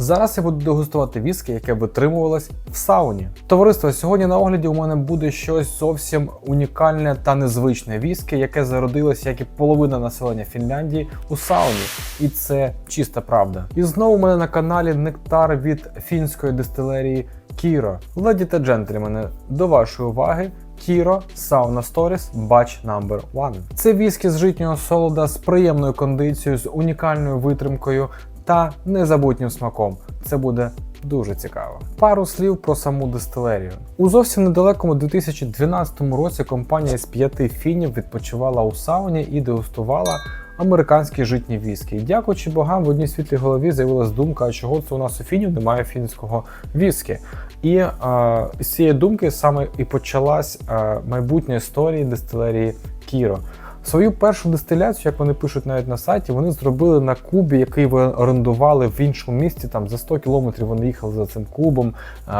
Зараз я буду дегустувати віскі, яке витримувалось в сауні. Товариство, сьогодні на огляді у мене буде щось зовсім унікальне та незвичне віскі, яке зародилось, як і половина населення Фінляндії, у сауні. І це чиста правда. І знову у мене на каналі нектар від фінської дистилерії Кіро. Леді та джентльмени, до вашої уваги. Кіро Sauna Stories Batch No. 1. Це віскі з житнього солода з приємною кондицією, з унікальною витримкою та незабутнім смаком. Це буде дуже цікаво. Пару слів про саму дистилерію. У зовсім недалекому 2012 році компанія з п'яти фінів відпочивала у сауні і дегустувала американські житні віскі. Дякуючи богам, в одній світлій голові з'явилась думка, а чого це у нас у фінів немає фінського віскі. І е, з цієї думки саме і почалась е, майбутня історія дистилерії Кіро. Свою першу дистиляцію, як вони пишуть навіть на сайті, вони зробили на кубі, який ви орендували в іншому місті. Там за 100 кілометрів вони їхали за цим кубом,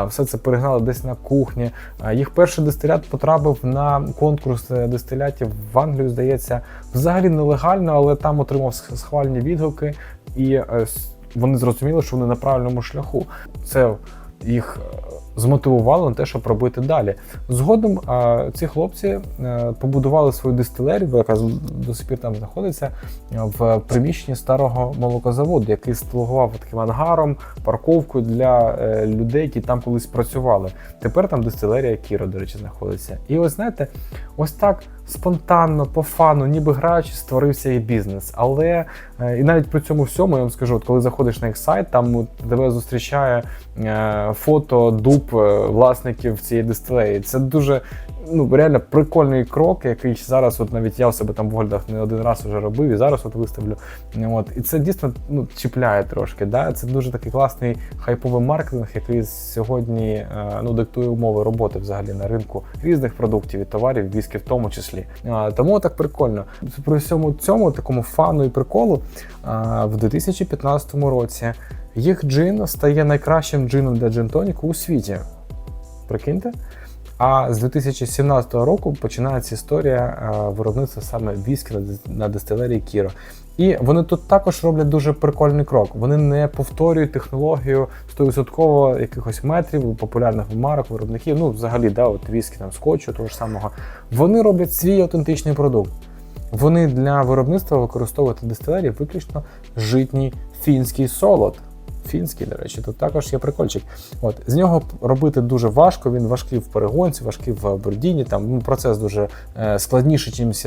все це перегнали десь на кухні. Їх перший дистилят потрапив на конкурс е, дистилятів в Англію, здається, взагалі нелегально, але там отримав схвальні відгуки, і е, вони зрозуміли, що вони на правильному шляху. Це їх е, змотивувало на те, щоб робити далі. Згодом ці хлопці е, побудували свою дистилерію, яка до сих пір там знаходиться е, в приміщенні старого молокозаводу, який слугував таким ангаром, парковкою для е, людей, які там колись працювали. Тепер там дистилерія Кіро, до речі, знаходиться. І ось знаєте, ось так спонтанно, по фану, ніби граючи, створився і бізнес. Але е, і навіть при цьому всьому я вам скажу, от коли заходиш на їх сайт, там тебе зустрічає е, фото дуб е, власників цієї дистилеї. Це дуже ну реально прикольний крок, який зараз, от навіть я в себе там в Гольдах не один раз вже робив, і зараз от виставлю. От і це дійсно ну чіпляє трошки. Да? Це дуже такий класний хайповий маркетинг, який сьогодні е, ну диктує умови роботи взагалі на ринку різних продуктів і товарів, віскі в тому числі. Тому так прикольно. При всьому цьому такому фану і приколу в 2015 році їх джин стає найкращим джином для джин-тоніку у світі. Прикиньте. А з 2017 року починається історія е, виробництва саме віскі на дис- на дистилерії Кіро. І вони тут також роблять дуже прикольний крок. Вони не повторюють технологію 100% якихось метрів, популярних марок, виробників. Ну, взагалі, да, от віскі там скотчу, того ж самого. Вони роблять свій автентичний продукт. Вони для виробництва використовують дистилерії виключно житній фінський солод. Фінський, до речі, тут також є прикольчик. От з нього робити дуже важко. Він важкий в перегонці, важкий в бордіні. Там ну, процес дуже е, складніший, ніж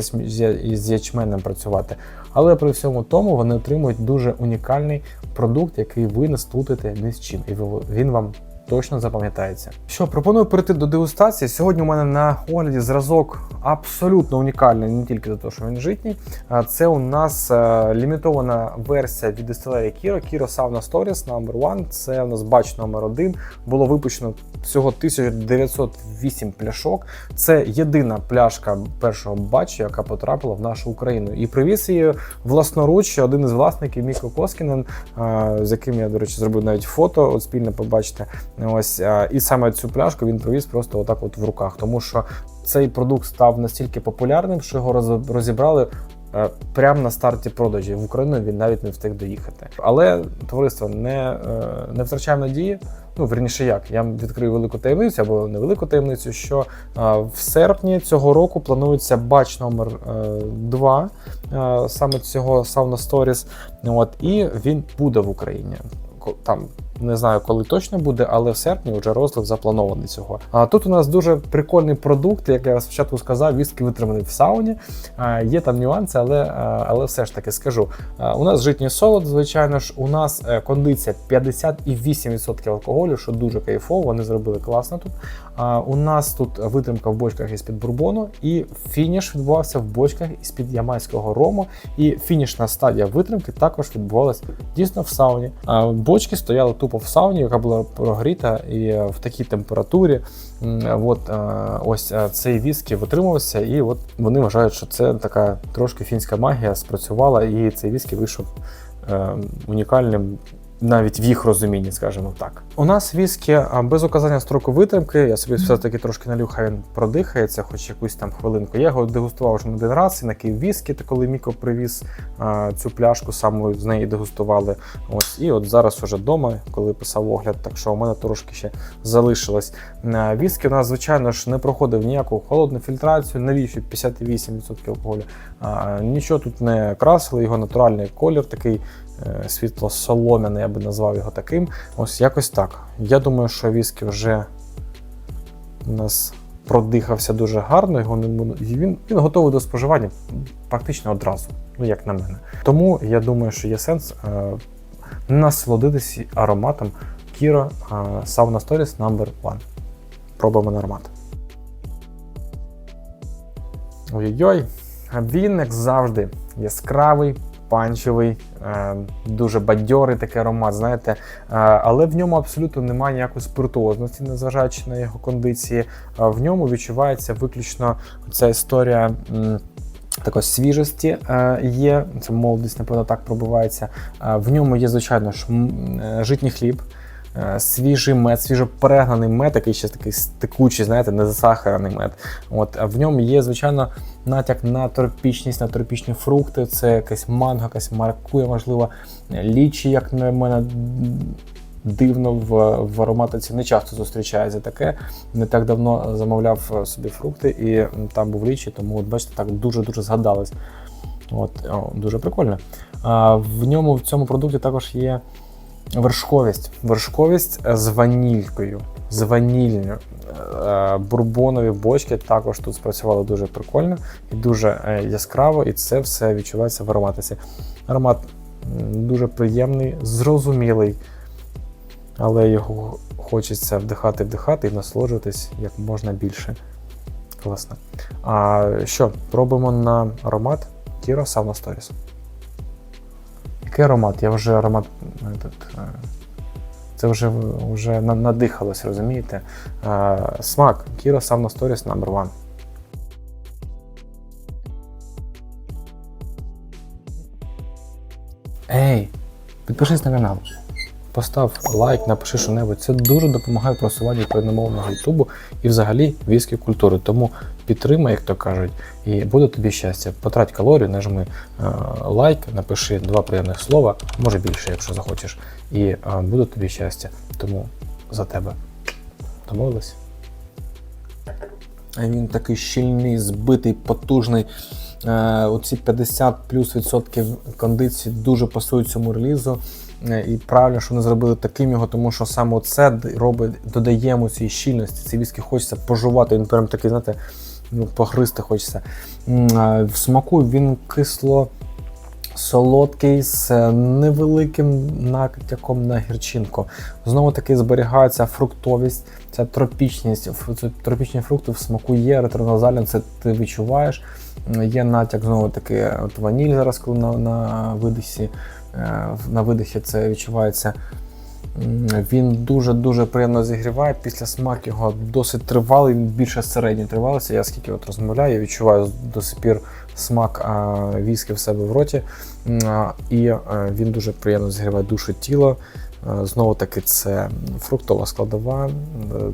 з, ячменем працювати. Але при всьому тому вони отримують дуже унікальний продукт, який ви не сплутаєте ні з чим, і він вам. Точно запам'ятається. Що пропоную перейти до дегустації. Сьогодні у мене на огляді зразок абсолютно унікальний, не тільки за те, що він житній. А Це у нас е, лімітована версія від дистилерії Kiro, Kiro Sauna Stories No. 1. Це у нас бач номер 1 Було випущено всього 1908 пляшок. Це єдина пляшка першого бачу, яка потрапила в нашу Україну. І привіз її власноруч один із власників Міко Коскінен, з яким я, до речі, зробив навіть фото, от спільне побачите. Ось е, і саме цю пляшку він привіз просто отак, от в руках, тому що цей продукт став настільки популярним, що його розібрали. е, Прямо на старті продажі в Україну він навіть не встиг доїхати. Але товариство не, е, не втрачаємо надії. Ну, верніше, як я відкрию велику таємницю або невелику таємницю, що в серпні цього року планується бач номер 2 саме цього Sauna Stories. От і він буде в Україні. Там не знаю, коли точно буде, але в серпні вже розлив запланований цього. А тут у нас дуже прикольний продукт, як я спочатку сказав, віскі витриманий в сауні. А, Є там нюанси, але, а, але все ж таки скажу. А, У нас житній солод, звичайно ж, у нас е, кондиція 58% алкоголю, що дуже кайфово. Вони зробили класно тут. А, У нас тут витримка в бочках із-під бурбону, і фініш відбувався в бочках із-під ямайського рому. І фінішна стадія витримки також відбувалась дійсно в сауні. А бочки стояли тупо в сауні, яка була прогріта, і е, в такій температурі. От е, ось е, цей віскі витримався, і от вони вважають, що це така трошки фінська магія спрацювала, і цей віскі вийшов унікальним навіть в їх розумінні, скажімо так. У нас віскі без указання строку витримки. Я собі все-таки трошки налю, хай він продихається, хоч якусь там хвилинку. Я його дегустував вже не один раз і на Київ віскі, коли Міко привіз а, цю пляшку, саме з неї дегустували. Ось і от зараз уже вдома, коли писав огляд, так що у мене трошки ще залишилось. Віскі у нас, звичайно ж, не проходив ніяку холодну фільтрацію, навіщо 58% алкоголю. А, Нічого тут не красили, його натуральний колір такий е, світло-солом'яний, я би назвав його таким. Ось якось так. Я думаю, що віскі вже у нас продихався дуже гарно, його не він, він готовий до споживання практично одразу, ну як на мене. Тому я думаю, що є сенс е, насолодитися ароматом Kiro е, Sauna Stories No. 1. Пробуємо на аромат. Ой-ой-ой, він, як завжди, яскравий, панчевий, е, дуже бадьорий такий аромат, знаєте, е, але в ньому абсолютно немає ніякої спиртуозності, незважаючи на його кондиції. Е, В ньому відчувається виключно ця історія. Також свіжості є, це молодість, напевно, так пробивається. В ньому є, звичайно ж, житній хліб, свіжий мед, свіжоперегнаний мед, такий ще такий текучий, знаєте, не засахарений мед. От, а в ньому є, звичайно, натяк на тропічність, на тропічні фрукти. Це якась манго, якась маракуя, можливо, лічі, як на мене. Дивно в, в ароматиці не часто зустрічається таке. Не так давно замовляв е, собі фрукти, і там був лічі, тому от бачите, так дуже-дуже згадалось. От, о, дуже прикольно. А, в ньому в цьому продукті також є вершковість. Вершковість е, з ванількою, з ванільню. Е, Бурбонові бочки також тут спрацювали дуже прикольно і дуже е, яскраво, і це все відчувається в ароматиці. Аромат дуже приємний, зрозумілий, але його хочеться вдихати, вдихати і насолоджуватись як можна більше. Класно. А що, пробуємо на аромат Kiro Sauna Stories. Який аромат? Я вже аромат. е, це вже, вже надихалось, розумієте? Е, Смак Kiro Sauna Stories number one. Ей, підпишись на канал. Постав лайк, напиши що-небудь. Це дуже допомагає просуванню україномовного Ютубу і взагалі військової культури. Тому підтримай, як то кажуть, і буде тобі щастя. Потрать калорію, нажми е, лайк, напиши два приємних слова, може більше, якщо захочеш, і е, буде тобі щастя. Тому за тебе домовились. Він такий щільний, збитий, потужний. Е, Оці 50 плюс відсотків кондиції дуже пасують цьому релізу. І правильно, що вони зробили таким його, тому що саме це робить, додає йому цієї щільності. Ці віскі хочеться пожувати. Він прям такий, знаєте, ну, погризти хочеться. В смаку він кисло. Солодкий з невеликим натяком на гірчинку. Знову таки зберігається фруктовість, ця тропічність. Тропічні фрукти в смаку є, ретроназально це ти відчуваєш. Є натяк знову таки от ваніль зараз, коли на, на видихі, е, на видихі це відчувається. Він дуже-дуже приємно зігріває. Після смак його досить тривалий, він більше середньої тривалості. Я скільки от розмовляю, я відчуваю до сих пір смак віскі в себе в роті. І е, він дуже приємно зігріває душу тіло. Е, Знову таки, це фруктова складова,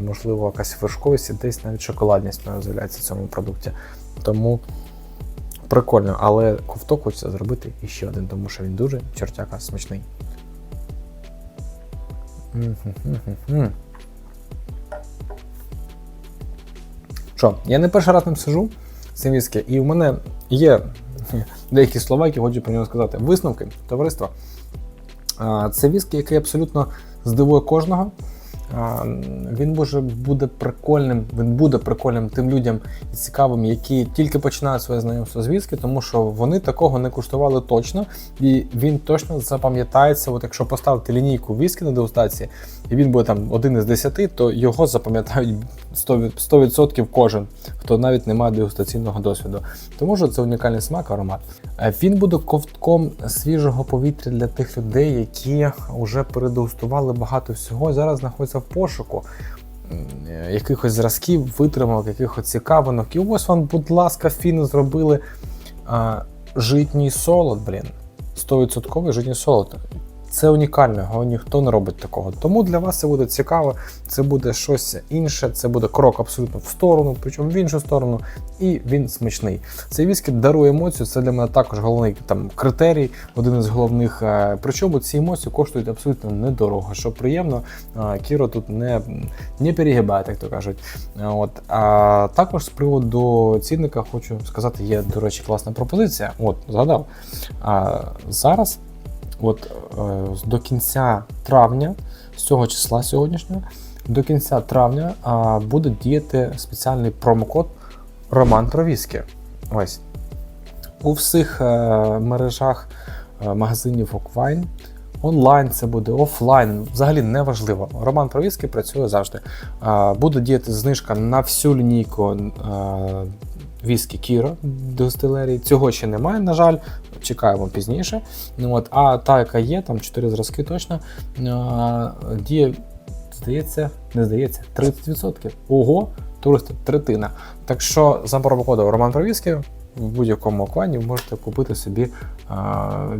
можливо, якась вершковість і десь навіть шоколадність з'являється в цьому продукті. Тому прикольно, але ковток хочеться зробити іще один, тому що він дуже чертяка смачний. Що, я не перший раз ним сижу цим віскі, і в мене є деякі слова, які хочу про нього сказати. Висновки товариства. Це віскі, який абсолютно здивує кожного. Він може буде прикольним, він буде прикольним тим людям і цікавим, які тільки починають своє знайомство з віскі, тому що вони такого не куштували точно, і він точно запам'ятається. От якщо поставити лінійку віскі на дегустації, і він буде там один із десяти, то його запам'ятають 100%, 100% кожен, хто навіть не має дегустаційного досвіду. Тому що це унікальний смак, аромат. Е, Він буде ковтком свіжого повітря для тих людей, які вже передегустували багато всього. Зараз знаходяться в пошуку якихось зразків, витримок, якихось цікавинок. І ось вам, будь ласка, фіни зробили а, житній солод, блін. 100% житній солод. Це унікально, його ніхто не робить такого. Тому для вас це буде цікаво, це буде щось інше, це буде крок абсолютно в сторону, причому в іншу сторону, і він смачний. Цей віскі дарує емоцію. Це для мене також головний там критерій, один із головних. Е, Причому ці емоції коштують абсолютно недорого, що приємно. Е, Кіро тут не, не перегибає, як то кажуть. Е, От а також з приводу цінника хочу сказати, є до речі, класна пропозиція. От згадав. А зараз, от е, до кінця травня, з цього числа сьогоднішнього, до кінця травня буде діяти спеціальний промокод Роман про віскі. Ось. У всіх е, мережах е, магазинів Оквайн. Онлайн це буде, офлайн, взагалі не важливо. Роман про віскі працює завжди. Буде діяти знижка на всю лінійку віскі Кіро дистилерії. Цього ще немає, на жаль, чекаємо пізніше. Ну, от, а та, яка є, там 4 зразки точно, діє, здається, не здається, 30%. Ого, туристи, третина. Так що за промокодом Роман про віскі в будь-якому клані ви можете купити собі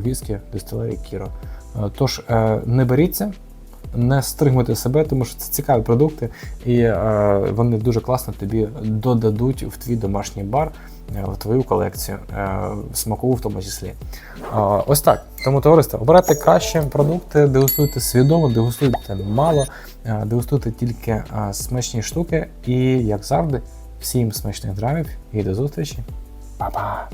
віскі дистилерії Кіро. Е, Тож е, не беріться, не стримуйте себе, тому що це цікаві продукти, і е, вони дуже класно тобі додадуть в твій домашній бар, е, в твою колекцію, е, смакову в тому числі. Е, ось так. Тому товариство, обирайте кращі продукти, дегустуйте свідомо, дегустуйте мало, е, дегустуйте тільки е, смачні штуки. І, як завжди, всім смачних драмів і до зустрічі. Па-па!